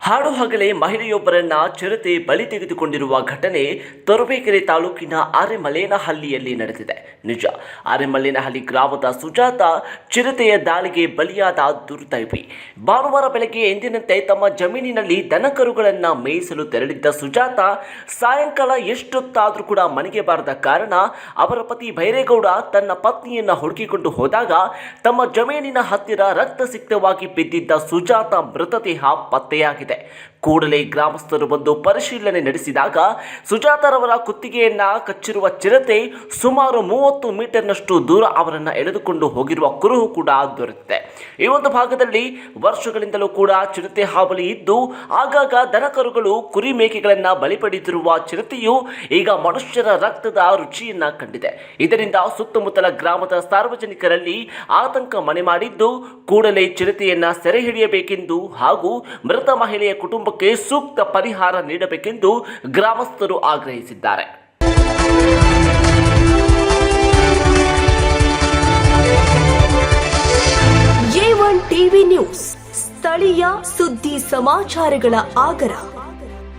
ಹಾಡು ಹಗಲೇ ಮಹಿಳೆಯೊಬ್ಬರನ್ನ ಚಿರತೆ ಬಲಿ ತೆಗೆದುಕೊಂಡಿರುವ ಘಟನೆ ತೊರಬೇಕೆರೆ ತಾಲೂಕಿನ ಆರೆಮಲೇನಹಳ್ಳಿಯಲ್ಲಿ ನಡೆದಿದೆ. ನಿಜ ಆರೆಮಲೇನಹಳ್ಳಿ ಗ್ರಾಮದ ಸುಜಾತ ಚಿರತೆಯ ದಾಳಿಗೆ ಬಲಿಯಾದ ದುರ್ದೈವಿ. ಭಾನುವಾರ ಬೆಳಗ್ಗೆ ಎಂದಿನಂತೆ ತಮ್ಮ ಜಮೀನಿನಲ್ಲಿ ದನಕರುಗಳನ್ನು ಮೇಯಿಸಲು ತೆರಳಿದ್ದ ಸುಜಾತ ಸಾಯಂಕಾಲ ಎಷ್ಟೊತ್ತಾದರೂ ಕೂಡ ಮನೆಗೆ ಬಾರದ ಕಾರಣ ಅವರ ಪತಿ ಭೈರೇಗೌಡ ತನ್ನ ಪತ್ನಿಯನ್ನ ಹುಡುಕಿಕೊಂಡು ಹೋದಾಗ ತಮ್ಮ ಜಮೀನಿನ ಹತ್ತಿರ ರಕ್ತಸಿಕ್ತವಾಗಿ ಬಿದ್ದಿದ್ದ ಸುಜಾತ ಮೃತದೇಹ ಪತ್ತೆಯಾಗಿದೆ. there. ಕೂಡಲೇ ಗ್ರಾಮಸ್ಥರು ಬಂದು ಪರಿಶೀಲನೆ ನಡೆಸಿದಾಗ ಸುಜಾತರವರ ಕುತ್ತಿಗೆಯನ್ನ ಕಚ್ಚಿರುವ ಚಿರತೆ ಸುಮಾರು ಮೂವತ್ತು ಮೀಟರ್ನಷ್ಟು ದೂರ ಅವರನ್ನು ಎಳೆದುಕೊಂಡು ಹೋಗಿರುವ ಕುರುಹು ಕೂಡ ದೊರೆತಿದೆ. ಈ ಒಂದು ಭಾಗದಲ್ಲಿ ವರ್ಷಗಳಿಂದಲೂ ಕೂಡ ಚಿರತೆ ಹಾವಳಿ ಇದ್ದು, ಆಗಾಗ ದನಕರುಗಳು ಕುರಿ ಮೇಕೆಗಳನ್ನು ಬಲಿಪಡೆದಿರುವ ಚಿರತೆಯು ಈಗ ಮನುಷ್ಯರ ರಕ್ತದ ರುಚಿಯನ್ನ ಕಂಡಿದೆ. ಇದರಿಂದ ಸುತ್ತಮುತ್ತಲ ಗ್ರಾಮದ ಸಾರ್ವಜನಿಕರಲ್ಲಿ ಆತಂಕ ಮನೆ ಮಾಡಿದ್ದು, ಕೂಡಲೇ ಚಿರತೆಯನ್ನ ಸೆರೆ ಹಿಡಿಯಬೇಕೆಂದು ಹಾಗೂ ಮೃತ ಮಹಿಳೆಯ ಕುಟುಂಬಕ್ಕೆ ಸೂಕ್ತ ಪರಿಹಾರ ನೀಡಬೇಕೆಂದು ಗ್ರಾಮಸ್ಥರು ಆಗ್ರಹಿಸಿದ್ದಾರೆ. ಟಿವಿ ನ್ಯೂಸ್ ಸ್ಥಳೀಯ ಸುದ್ದಿ ಸಮಾಚಾರಗಳ ಆಗರ.